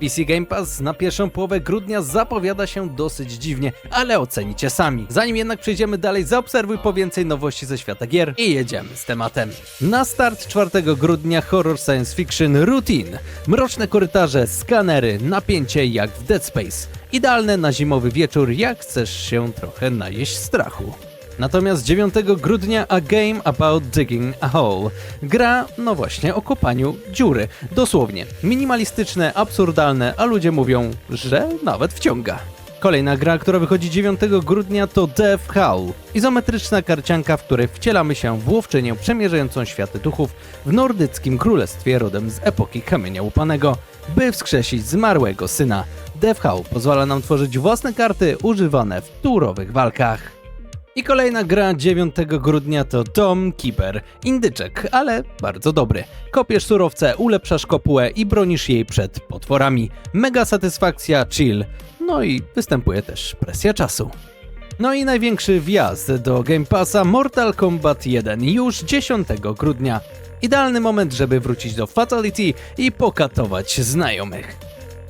PC Game Pass na pierwszą połowę grudnia zapowiada się dosyć dziwnie, ale ocenicie sami. Zanim jednak przejdziemy dalej, zaobserwuj po więcej nowości ze świata gier i jedziemy z tematem. Na start 4 grudnia horror science fiction Routine. Mroczne korytarze, skanery, napięcie jak w Dead Space. Idealne na zimowy wieczór, jak chcesz się trochę najeść strachu. Natomiast 9 grudnia A Game About Digging a Hole. Gra, no właśnie, o kopaniu dziury. Dosłownie. Minimalistyczne, absurdalne, a ludzie mówią, że nawet wciąga. Kolejna gra, która wychodzi 9 grudnia to Death Howl. Izometryczna karcianka, w której wcielamy się w łowczynię przemierzającą światy duchów w nordyckim królestwie rodem z epoki kamienia łupanego, by wskrzesić zmarłego syna. Death Howl pozwala nam tworzyć własne karty używane w turowych walkach. I kolejna gra 9 grudnia to Dom Keeper. Indyczek, ale bardzo dobry. Kopiesz surowce, ulepszasz kopułę i bronisz jej przed potworami. Mega satysfakcja, chill. No i występuje też presja czasu. No i największy wjazd do Game Passa Mortal Kombat 1 już 10 grudnia. Idealny moment, żeby wrócić do Fatality i pokatować znajomych.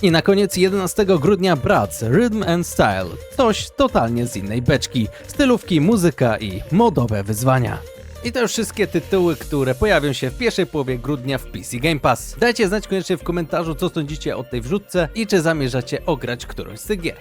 I na koniec 11 grudnia Bratz Rhythm and Style. Coś totalnie z innej beczki. Stylówki, muzyka i modowe wyzwania. I to już wszystkie tytuły, które pojawią się w pierwszej połowie grudnia w PC Game Pass. Dajcie znać koniecznie w komentarzu, co sądzicie o tej wrzutce i czy zamierzacie ograć którąś z tych gier.